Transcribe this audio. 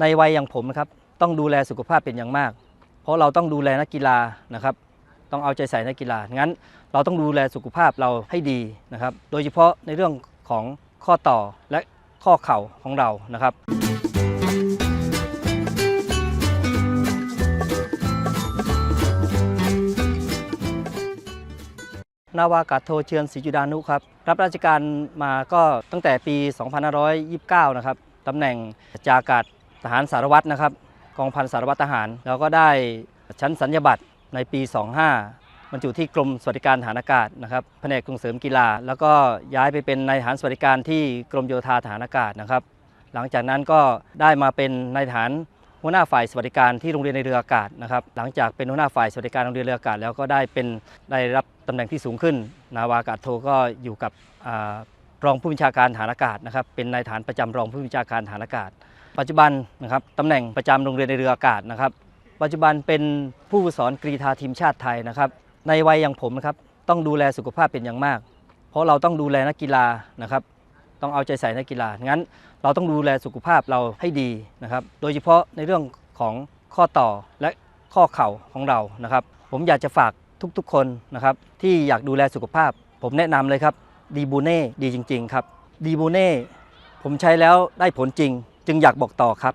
ในวัยอย่างผมนะครับต้องดูแลสุขภาพเป็นอย่างมาก เพราะเราต้องดูแลนักกีฬานะครับ ต้องเอาใจใส่นักกีฬางั้น เราต้องดูแลสุขภาพเราให้ดีนะครับ โดยเฉพาะในเรื่องของข้อต่อและข้อเข่าของเรานะครับนาวากาศโทเชือนศรีจุดานุครับ รับราชการมาก็ตั้งแต่ปี 2529 นะครับตำแหน่งจากอากาศ ทหารสารวัตรนะครับกองพันสารวัตรทหาร แล้วก็ได้ชั้นสัญญาบัตรในปี 25 บรรจุที่กรมสวัสดิการทหารอากาศนะครับแผนกส่งเสริมกีฬา แล้วก็ย้ายไปเป็นนายทหารสวัสดิการที่กรมโยธาทหารอากาศนะครับ หลังจากนั้นก็ได้มาเป็นนายทหารหัวหน้าฝ่ายสวัสดิการที่โรงเรียนในเรืออากาศนะครับ หลังจากเป็นหัวหน้าฝ่ายสวัสดิการโรงเรียนเรืออากาศ แล้วก็ได้เป็นได้รับตำแหน่งที่สูงขึ้น นาวากาศโทก็อยู่กับอรองผู้บัญชาการฐานอากาศนะครับ เป็นนายฐานประจำรองผู้บัญชาการฐานอากาศ ปัจจุบันนะครับตำแหน่งประจำโรงเรียนในเรืออากาศนะครับ ปัจจุบันเป็นผู้สอนกรีฑาทีมชาติไทยนะครับ ในวัยอย่างผมนะครับต้องดูแลสุขภาพเป็นอย่างมาก เพราะเราต้องดูแลนักกีฬานะครับ ต้องเอาใจใส่นักกีฬางั้น เราต้องดูแลสุขภาพเราให้ดีนะครับ โดยเฉพาะในเรื่องของข้อต่อและข้อเข่าของเรานะครับ ผมอยากจะฝากทุกๆคนนะครับ ที่อยากดูแลสุขภาพ ผมแนะนำเลยครับดีบูเน่ดีจริง ๆ ครับดีบูเน่ผมใช้แล้วได้ผลจริง จึงอยากบอกต่อครับ